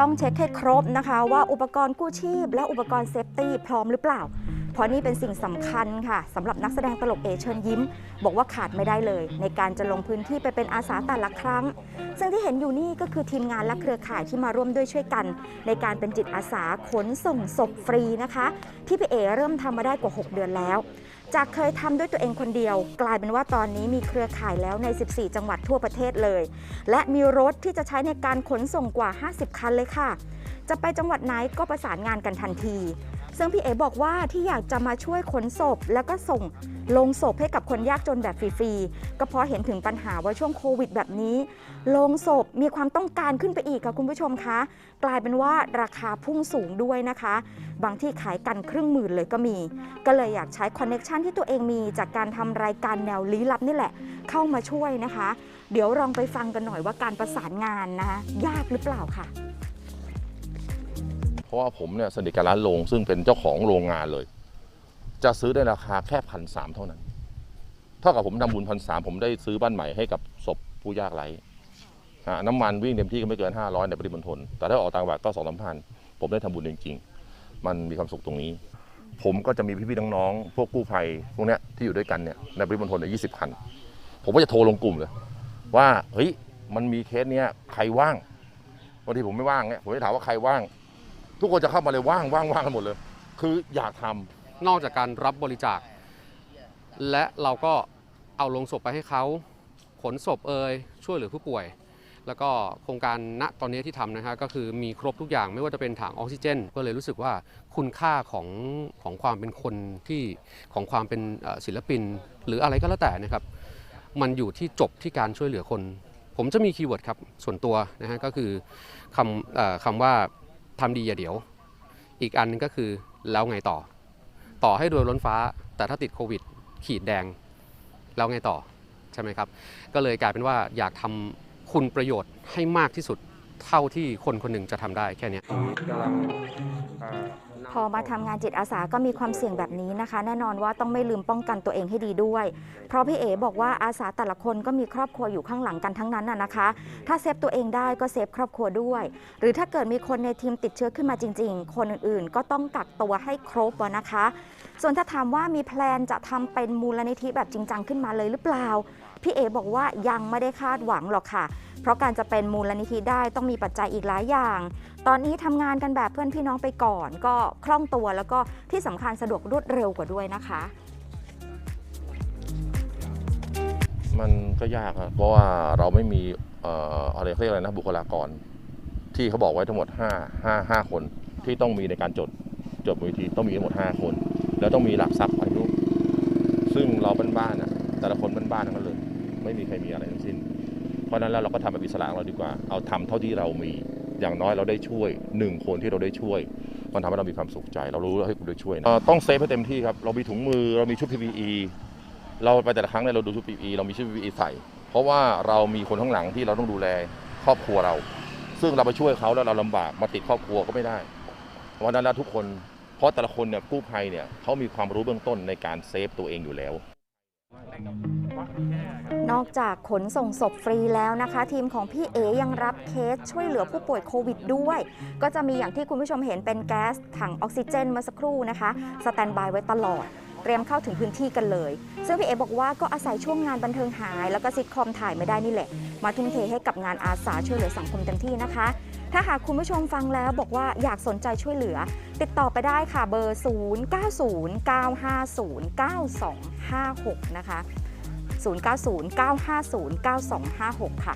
ต้องเช็คให้ครบนะคะ ว่าอุปกรณ์กู้ชีพ และอุปกรณ์เซฟตี้พร้อมหรือเปล่า เพราะนี่เป็นสิ่งสำคัญค่ะสำหรับนักแสดงตลกเอเชิญยิ้ม บอกว่าขาดไม่ได้เลย ในการจะลงพื้นที่ไปเป็นอาสาแต่ละครั้ง ซึ่งที่เห็นอยู่นี่ก็คือทีมงานและเครือข่ายที่มาร่วมด้วยช่วยกัน ในการเป็นจิตอาสาขนส่งศพฟรีนะคะ ที่พี่เอเริ่มทำมาได้กว่า 6 เดือนแล้ว จากเคยทำด้วยตัวเองคนเดียว กลายเป็นว่าตอนนี้มีเครือข่ายแล้วใน 14 จังหวัดทั่วประเทศเลย และมีรถที่จะใช้ในการขนส่งกว่า 50 คันเลยค่ะ จะไปจังหวัดไหนก็ประสานงานกันทันที ซึ่งพี่เอ๋บอกว่าที่อยากจะมาช่วยขนศพแล้วก็ส่ง ลงศพให้กับคนยากจนแบบฟรีๆ ก็เพราะเห็นถึงปัญหาว่าช่วงโควิดแบบนี้ ลงศพมีความต้องการขึ้นไปอีกค่ะคุณผู้ชมคะ กลายเป็นว่าราคาพุ่งสูงด้วยนะคะ บางที่ขายกันครึ่งหมื่นเลยก็มี ก็เลยอยากใช้คอนเน็ชันที่ตัวเองมีจากการทำรายการแนวลี้ลับนี่แหละ เข้ามาช่วยนะคะ เดี๋ยวลองไปฟังกันหน่อยว่าการประสานงานนะคะยากหรือเปล่าค่ะเพราะว่าผมเนี่ยสนิทกับร้านโรงซึ่งเป็นเจ้าของโรงงานเลย จะซื้อได้ราคาแค่พันสามเท่านั้น เท่ากับผมทำบุญพันสามผมได้ซื้อบ้านใหม่ให้กับศพผู้ยากไร้น้ำมันวิ่งเต็มที่ก็ไม่เกิน 500 ในปริมณฑลแต่ถ้าออกต่างจังหวัดก็สองสามพันผมได้ทำบุญจริงๆ มันมีความสุขตรงนี้ ผมก็จะมีพี่ๆน้องๆพวกกู้ภัยพวกเนี้ยที่อยู่ด้วยกันเนี่ยในปริมณฑลเนี่ยยี่สิบคัน ผมก็จะโทรลงกลุ่มเลย ว่าเฮ้ยมันมีเคสเนี้ยใครว่างบางทีผมไม่ว่างเนี่ยผมจะถามว่าใครว่าง ทุกคนจะเข้ามาเลยว่างว่างว่างกันหมดเลย คืออยากทำ นอกจากการรับบริจาค และเราก็เอาลงศพไปให้เขาขนศพเอ่ยช่วยเหลือผู้ป่วย แล้วก็โครงการณตอนนี้ที่ทำนะฮะก็คือมีครบทุกอย่างไม่ว่าจะเป็นถังออกซิเจน ก็เลยรู้สึกว่าคุณค่าของของความเป็นคนที่ของความเป็นศิลปิน หรืออะไรก็แล้วแต่นะครับ มันอยู่ที่จบที่การช่วยเหลือคน ผมจะมีคีย์เวิร์ดครับส่วนตัวนะฮะก็คือคำอคำว่าทำดีอย่าเดี๋ยว อีกอันนึงก็คือแล้วไงต่อ ต่อให้รวยล้นฟ้า แต่ถ้าติดโควิด ขีดแดง แล้วไงต่อใช่ไหมครับ ก็เลยกลายเป็นว่าอยากทำคุณประโยชน์ให้มากที่สุดเท่าที่คนคนหนึ่งจะทำได้แค่นี้ พอมาทำงานจิตอาสาก็มีความเสี่ยงแบบนี้นะคะ แน่นอนว่าต้องไม่ลืมป้องกันตัวเองให้ดีด้วย เพราะพี่เอ๋บอกว่าอาสาแต่ละคนก็มีครอบครัวอยู่ข้างหลังกันทั้งนั้นน่ะนะคะ ถ้าเซฟตัวเองได้ก็เซฟครอบครัวด้วย หรือถ้าเกิดมีคนในทีมติดเชื้อขึ้นมาจริง ๆ คนอื่นๆ ก็ต้องกักตัวให้ครบอะนะคะ ส่วนถ้าถามว่ามีแพลนจะทำเป็นมูลนิธิแบบจริงจังขึ้นมาเลยหรือเปล่าพี่เอบอกว่ายังไม่ได้คาดหวังหรอกค่ะ เพราะการจะเป็นมูลนิธิได้ต้องมีปัจจัยอีกหลายอย่าง ตอนนี้ทำงานกันแบบเพื่อนพี่น้องไปก่อน ก็คล่องตัวแล้วก็ที่สำคัญสะดวกรวดเร็วกว่าด้วยนะคะ มันก็ยากครับเพราะว่าเราไม่มีเอ่ออะไรเขาเรียกอะไรนะบุคลากร ที่เขาบอกไว้ทั้งหมด5 5 5คนที่ต้องมีในการจดจดมูลนิธิต้องมีทั้งหมด 5 คน แล้วต้องมีหลักทรัพย์อายุซึ่งเราบ้านๆอะแต่ละคนบ้านๆทั้งนั้นเลย ไม่มีใครมีอะไรทั้งสิ้น เพราะฉะนั้นแล้วเราก็ทำแบบอิสระของเราดีกว่า เอาทำเท่าที่เรามี อย่างน้อยเราได้ช่วยหนึ่งคนที่เราได้ช่วย มันทำให้เรามีความสุขใจ เรารู้ให้ยกูได้ช่วยนะต้องเซฟให้เต็มที่ครับ เรามีถุงมือเรามีชุด PPE เราไปแต่ละครั้งเนี่ยเราดูชุด PPE เรามีชุด PPE ใส่ เพราะว่าเรามีคนข้างหลังที่เราต้องดูแลครอบครัวเรา ซึ่งเราไปช่วยเขาแล้วเราลำบากมาติดครอบครัวก็ไม่ได้เพรานั้นแล้วทุกคน เพราะแต่ละคนเนี่ยกู้ภัยเนี่ยเขามีความรู้เบื้องต้นในการเซฟตัวเองอยู่แล้ว นอกจากขนส่งศพฟรีแล้วนะคะ ทีมของพี่เอยังรับเคสช่วยเหลือผู้ป่วยโควิดด้วย ก็จะมีอย่างที่คุณผู้ชมเห็นเป็นแก๊สถังออกซิเจนเมื่อสักครู่นะคะสแตนบายไว้ตลอดเตรียมเข้าถึงพื้นที่กันเลย ซึ่งพี่เอบอกว่าก็อาศัยช่วงงานบันเทิงหาย แล้วก็ซิทคอมถ่ายไม่ได้นี่แหละ มาทุ่มเทให้กับงานอาสาช่วยเหลือสังคมเต็มที่นะคะ ถ้าหากคุณผู้ชมฟังแล้วบอกว่าอยากสนใจช่วยเหลือ ติดต่อไปได้ค่ะเบอร์ 0909509256 นะคะ 0909509256 ค่ะ